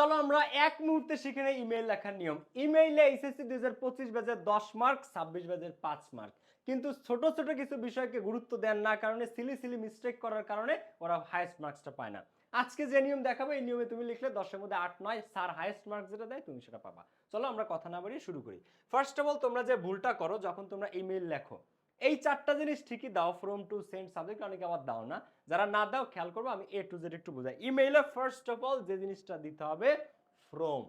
চলো আমরা এক মুহূর্তে শিখে নেই ইমেল লেখার নিয়ম। ইমেইলে এসএসসি দুই হাজার পঁচিশ ব্যাচের দশ মার্ক ছাব্বিশ ব্যাচের পাঁচ মার্ক কিন্তু ছোট ছোট কিছু বিষয়কে গুরুত্ব দেন না, কারণে সিলি সিলি মিস্টেক করার কারণে ওরা হাইয়েস্ট মার্কসটা পায় না। আজকে যে নিয়ম দেখাবো, এই নিয়মে তুমি লিখলে দশের মধ্যে আট, নয় স্যার হাইয়েস্ট মার্ক যেটা দেয়, তুমি সেটা পাবা। চলো আমরা কথা না বাড়িয়ে শুরু করি। ফার্স্ট অফ অল তোমরা যে ভুলটা করো, যখন তোমরা ইমেল লেখো এই চারটা জিনিস ঠিকই দাও ফ্রম টু সেন্ড সাবজেক্ট অনেকে আবার দাও না। যারা না দাও, খেয়াল করব, আমি এ টু জেড একটু বোঝাই। ইমেইলে ফার্স্ট অফ অল যে জিনিসটা দিতে হবে ফ্রম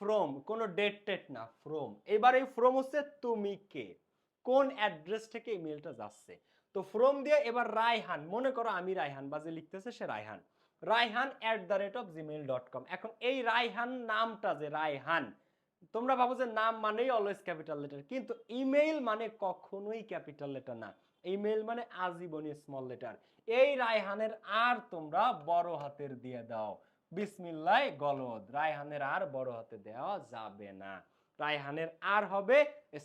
ফ্রম কোনো ডেট টেট না ফ্রম এবার এই ফ্রম হচ্ছে তুমি কে? কোন অ্যাড্রেস থেকে ইমেলটা যাচ্ছে? তো ফ্রম দিয়ে এবার রায়হান, মনে করো আমি রায়হান, বা যে লিখতেছে সে Raihan. Raihan at the rate of Gmail dot com এখন এই রায়হান নামটা যে, রায়হান তোমরা ভাবো যে নাম মানেই অলওয়েজ ক্যাপিটাল লেটার কিন্তু ইমেইল মানে কখনোই ক্যাপিটাল লেটার না। ইমেইল মানে আজীবনী স্মল লেটার এই রায়হানের আর তোমরা বড় হাতের দিয়ে দাও। বিসমিল্লাহ গলদ, রায়হানের আর বড় হাতে দেওয়া যাবে না। রায়হানের আর হবে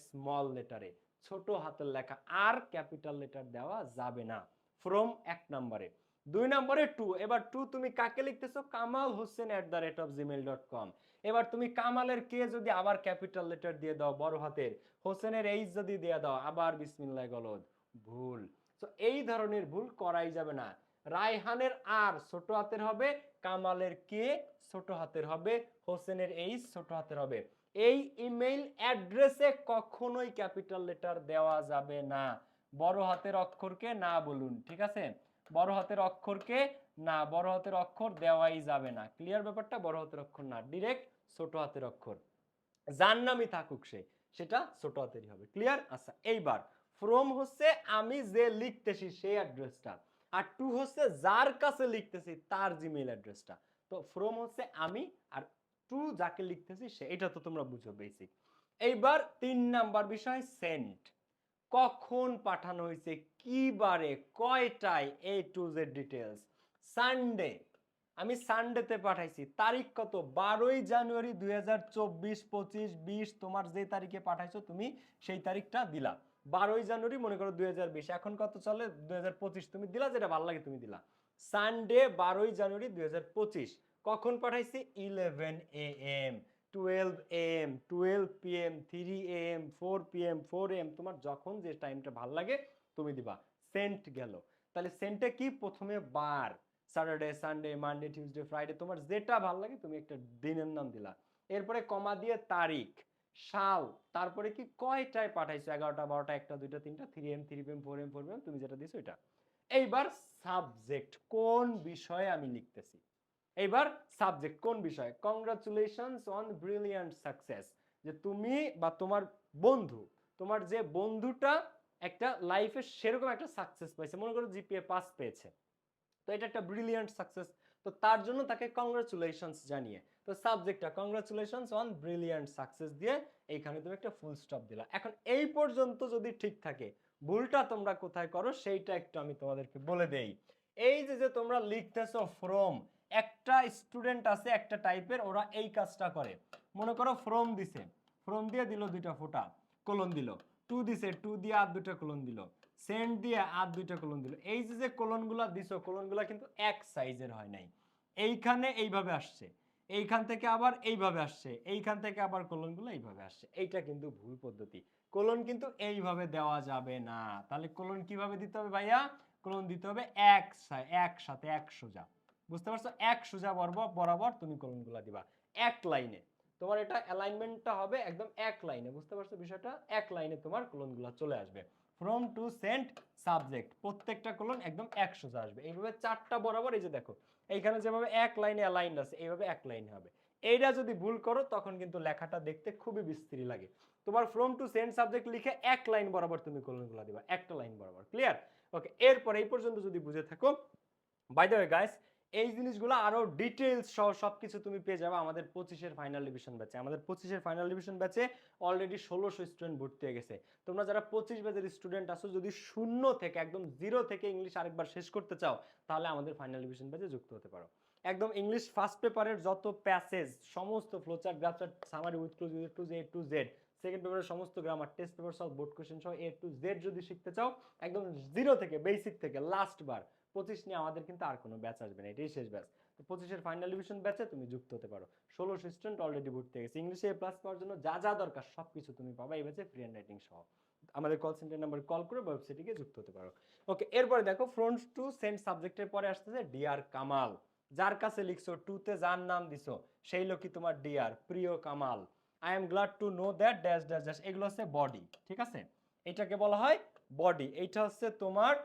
স্মল লেটারে ছোট হাতের লেখা আর ক্যাপিটাল লেটার দেওয়া যাবে না। ফ্রম এক নম্বরে। দুই নম্বরে টু। এবার টু তুমি কাকে লিখতেছো? Kamal Hossain at the rate of Gmail dot com এবার তুমি কামালের কে যদি আবার ক্যাপিটাল লেটার দিয়ে দাও, বড় হাতের, হোসেনের এইচ যদি দিয়ে দাও, আবার বিসমিল্লাহ গলদ। ভুল। তো এই ধরনের ভুল করাই যাবে না। রায়হানের আর ছোট হাতের হবে, কামালের কে ছোট হাতের হবে, হোসেনের এইচ ছোট হাতের হবে। এই ইমেইল অ্যাড্রেসে কখনোই ক্যাপিটাল লেটার দেওয়া যাবে না। বড় হাতের অক্ষরকে না বলুন, ঠিক আছে? বড় হাতের অক্ষরকে না, বড় হাতের অক্ষর দেওয়াই যাবে না। ক্লিয়ার ব্যাপারটা? বড় হাতের অক্ষর না ডিরেক্ট ছোট হাতের অক্ষর। যার নামই থাকুক সে, সেটা ছোট হাতেরই হবে। ক্লিয়ার আচ্ছা এইবার ফ্রম হচ্ছে আমি যে লিখতেছি সেই অ্যাড্রেসটা আর টু হচ্ছে যার কাছে লিখতেছি তার জিমেইল অ্যাড্রেসটা তো ফ্রম হচ্ছে আমি, আর টু যাকে লিখতেছি সে, এটা তো তোমরা বুঝো বেসিক এইবার তিন নাম্বার বিষয় সেন্ট কখন পাঠানো হয়েছে, কি বারে, কয়টায় A to Z details Sunday আমি সানডেতে পাঠাইছি। তারিখ কত? বারোই জানুয়ারি দুই হাজার চব্বিশ, পঁচিশ, বিশ, তোমার যে তারিখে পাঠাইছো, তুমি সেই তারিখটা দিলা। বারোই জানুয়ারি মনে করো দুই হাজার বিশ, এখন কত চলে? দুই হাজার পঁচিশ, তুমি দিলা যেটা ভালো লাগে, তুমি দিলা। সানডে বারোই জানুয়ারি দুই হাজার পঁচিশ, কখন পাঠাইছি? Eleven A M twelve M twelve P M three M four P M four M তোমার যখন যে টাইমটা ভালো লাগে, তুমি দিবা। সেন্ট গেল। তাহলে সেন্টে কি? প্রথমে বার। Saturday Sunday Monday Tuesday Friday তোমার যেটা ভালো লাগে, তুমি একটা দিনের নাম দিলা। এরপরে কমা দিয়ে তারিখ, সাল, তারপরে কি কয়টায় পাঠাইছো? এগারোটা, বারোটা, একটা, দুইটা, তিনটা three M three M four M four M তুমি যেটা দিছো এটা এইবার সাবজেক্ট কোন বিষয়ে আমি লিখতেছি? এইবার সাবজেক্ট কোন বিষয়? কংগ্রাচুলেশনস অন ব্রিলিয়ান্ট সাকসেস যে তুমি বা তোমার বন্ধু, তোমার যে বন্ধুটা একটা লাইফে সেরকম একটা সাকসেস পাইছে, মনে করো জিপিএ পাস পেয়েছে। তো এটা একটা ব্রিলিয়ান্ট সাকসেস তো তার জন্য তাকে কংগ্রাচুলেশনস জানিয়ে, তো সাবজেক্টটা কংগ্রাচুলেশনস অন ব্রিলিয়ান্ট সাকসেস দিয়ে এইখানে তুমি একটা ফুল স্টপ দিলা। এখন এই পর্যন্ত যদি ঠিক থাকে, ভুলটা তোমরা কোথায় করো, সেইটা একটু আমি তোমাদেরকে বলে দেই। এই যে যে তোমরা লিখতেছো ফ্রম একটা স্টুডেন্ট আছে, একটা টাইপের ওরা এই কাজটা করে। মনে করো ফ্রম দিছে। ফ্রম দিয়ে দিল দুইটা ফোঁটা কোলন দিল। টু দিছে টু দিয়ে আর দুইটা কোলন দিল। সেন্ড দিয়ে আর দুইটা কোলন দিল। এই যে যে কোলনগুলা দিছো কোলনগুলা কিন্তু এক সাইজের হয় নাই। এইখানে এইভাবে আসছে। এইখান থেকে আবার এইভাবে আসছে। এইখান থেকে আবার কোলনগুলো এইভাবে আসছে। এইটা কিন্তু ভুল পদ্ধতি। কোলন কিন্তু এইভাবে দেওয়া যাবে না। তাহলে কোলন কীভাবে দিতে হবে ভাইয়া? কোলন দিতে হবে এক একসাথে এক সোজা বুঝতে পারছ? এক সোজা বরাবর বরাবর তুমি কোলনগুলো দিবা। এক লাইনে। তোমার এটা অ্যালাইনমেন্টটা হবে একদম এক লাইনে। বুঝতে পারছ বিষয়টা? এক লাইনে তোমার কোলনগুলো চলে আসবে। ফ্রম টু সেন্ট সাবজেক্ট প্রত্যেকটা কোলন একদম এক সোজা আসবে। এইভাবে চারটা বরাবর এই যে দেখো, এইখানে যেভাবে এক লাইনে অ্যালাইন আছে, এইভাবে এক লাইনে হবে। এইটা যদি ভুল করো, তখন কিন্তু লেখাটা দেখতে খুবই বিস্তৃতি লাগে। তোমার ফ্রম টু সেন্ট সাবজেক্ট লিখে এক লাইন বরাবর তুমি কোলনগুলো দিবা। একটা লাইন বরাবর। ক্লিয়ার ওকে এরপর এই পর্যন্ত যদি বুঝে থাকো বাই দ্য ওয়ে গাইস এই জিনিসগুলো আরও ডিটেলস সহ সবকিছু তুমি পেয়ে যাবে আমাদের পঁচিশের ফাইনাল ডিভিশন ব্যাচে আমাদের পঁচিশের ফাইনাল ডিভিশন ব্যাচে অলরেডি ষোলোশো স্টুডেন্ট ভর্তি হয়ে গেছে। তোমরা যারা পঁচিশ ব্যাচের স্টুডেন্ট আছো, যদি শূন্য থেকে, একদম জিরো থেকে ইংলিশ আরেকবার শেষ করতে চাও, তাহলে আমাদের ফাইনাল ডিভিশন ব্যাচে যুক্ত হতে পারো। একদম ইংলিশ ফার্স্ট পেপারের যত প্যাসেজ সমস্ত flowchart graph chart summary with cloze with to Z to Z second পেপারের সমস্ত গ্রামার টেস্ট পেপার সব বোর্ড কোশ্চেন সহ এ টু জেড যদি শিখতে চাও, একদম জিরো থেকে বেসিক থেকে লাস্ট বার পঁচিশ নিয়ে আমাদের কিন্তু আর কোনো ব্যাচ আসবে না, এটাই শেষ ব্যাচ তো পঁচিশের ফাইনাল ডিভিশন ব্যাচে তুমি যুক্ত হতে পারো। ষোলোশো স্টুডেন্ট অলরেডি ভর্তি হয়ে গেছে। ইংলিশে এ প্লাস পাওয়ার জন্য যা যা দরকার সব কিছু তুমি পাবা, এই ব্যাচে ফ্রি হ্যান্ড রাইটিং সহ। আমাদের কল সেন্টার নাম্বারে কল করে ওয়েবসাইটে গিয়ে যুক্ত হতে পারো। ওকে এরপরে দেখো ফ্রন্ট টু সেন্ট সাবজেক্টের পরে আসতেছে ডিয়ার কামাল যার কাছে লিখছো টুতে যার নাম দিছো, সেই লোকই তোমার ডিয়ার প্রিয় Kamal. I am glad to know that dash dash dash এগুলো হচ্ছে বডি ঠিক আছে? এটাকে বলা হয় বডি এইটা হচ্ছে তোমার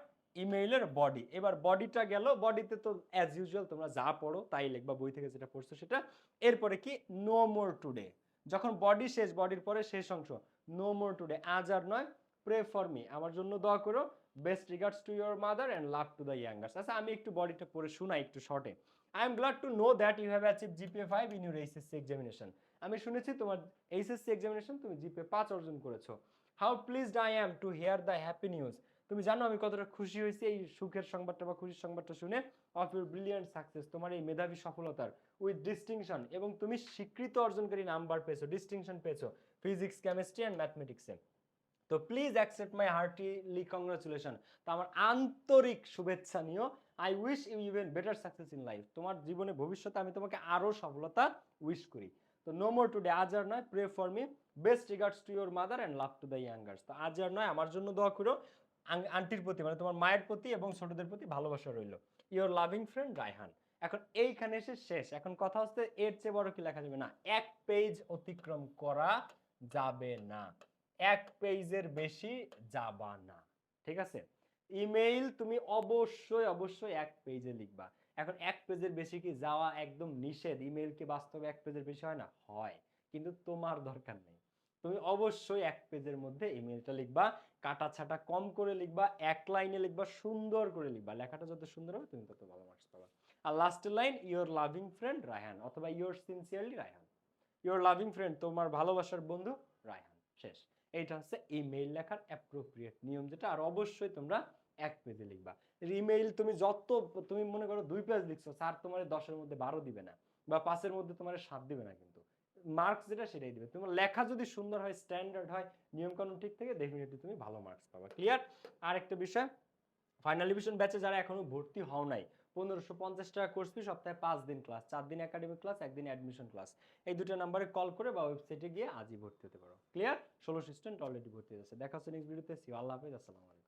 ইমেইলের বডি এবার বডিটা গেল। বডিতে তো অ্যাজ ইউজুয়াল তোমরা যা পড়ো তাই লিখবা, বই থেকে যেটা পড়ছো সেটা। এরপরে কি? নো মোর টুডে যখন বডি শেষ বডির পরে শেষ অংশ। নো মোর টুডে আজ আর নয়। প্রে ফর মি আমার জন্য দোয়া করো। Best regards to your mother and love to the youngers আচ্ছা আমি একটু বডিটা পড়ে শোনাই একটু শর্টে I am glad to know that you have achieve GPA five in your HSC examination আমি শুনেছি তোমার এইচএসসি এক্সামিনেশন তুমি জিপিএ পাঁচ অর্জন করেছ। How pleased I am to hear the happy news তুমি জানো আমি কতটা খুশি হয়েছি এই সুখের সংবাদটা বা খুশির সংবাদটা শুনে? অফ ইউর ব্রিলিয়ান্ট সাকসেস তোমার এই মেধাবী সফলতার উইথ ডিস্টিংশন এবং তুমি স্বীকৃত অর্জনকারী নাম্বার পেয়েছ ডিস্টিংশন পেয়েছ ফিজিক্স কেমিস্ট্রি অ্যান্ড ম্যাথমেটিক্সে তো please accept my heartily congratulation তো আমার আন্তরিক শুভেচ্ছা নিও। I wish you even better success in life তোমার জীবনে ভবিষ্যতে আমি তোমাকে আরও সফলতা উইশ করি। তো নো মোর টুডে আজ আর নয় pray for me best regards to your mother and love to the youngers তো আজ আর নয়, আমার জন্য দোয়া করো। আন্টির প্রতি মানে তোমার মায়ের প্রতি এবং ছোটদের প্রতি ভালোবাসা রইল। Your loving friend Raihan. এখন এইখানে এসে শেষ। এখন কথা হচ্ছে, এর চেয়ে বড় কি লেখা যাবে? না, এক পেজ অতিক্রম করা যাবে না। এক পেজের বেশি যাবা না। ঠিক আছে? ইমেইল তুমি অবশ্যই অবশ্যই এক পেজে লিখবা। এখন এক পেজের বেশি কি যাওয়া একদম নিষেধ? ইমেইল কি বাস্তবে এক পেজের বেশি হয় না? হয়। কিন্তু তোমার দরকার নেই। তুমি অবশ্যই এক পেজের মধ্যে ইমেইলটা লিখবা কাটা ছাটা কম করে লিখবা, এক লাইনে লিখবা, সুন্দর করে লিখবা। লেখাটা যত সুন্দর হবে, তুমি তত ভালো মার্কস পাবা। আর লাস্টের line your loving friend Raihan অথবা your sincerely Raihan your loving friend তোমার ভালোবাসার বন্ধু রায়হান শেষ। এইটা হচ্ছে ইমেইল লেখার অ্যাপ্রোপ্রিয়েট নিয়ম যেটা, আর অবশ্যই তোমরা এক পেজে লিখবা। ইমেইল তুমি যত, তুমি মনে করো দুই পেজ লিখছো, স্যার তোমার দশের মধ্যে বারো দিবে না, বা পাঁচের মধ্যে তোমার সাত দিবে না কিন্তু। মার্কস যেটা সেটাই দিবে। তোমার লেখা যদি সুন্দর হয় স্ট্যান্ডার্ড হয়, নিয়মকানুন ঠিক থেকে ডেফিনেটলি তুমি ভালো মার্কস পাবা। ক্লিয়ার আর একটা বিষয় ফাইনাল ডিভিশন ব্যাচে যারা এখনও ভর্তি হও নাই, পনেরোশো পঞ্চাশ টাকা কোর্স ফি সপ্তাহে পাঁচ দিন ক্লাস চার দিন একাডেমিক ক্লাস একদিন অ্যাডমিশন ক্লাস এই দুটো নাম্বারে কল করে বা ওয়েবসাইটে গিয়ে আজই ভর্তি হতে পারো। ক্লিয়ার ষোলোশো স্টুডেন্ট অলরেডি ভর্তি হয়েছে দেখা হচ্ছে নেক্সট ভিডিওতে সি আল্লাহ হাফেজ। আসসালামু আলাইকুম।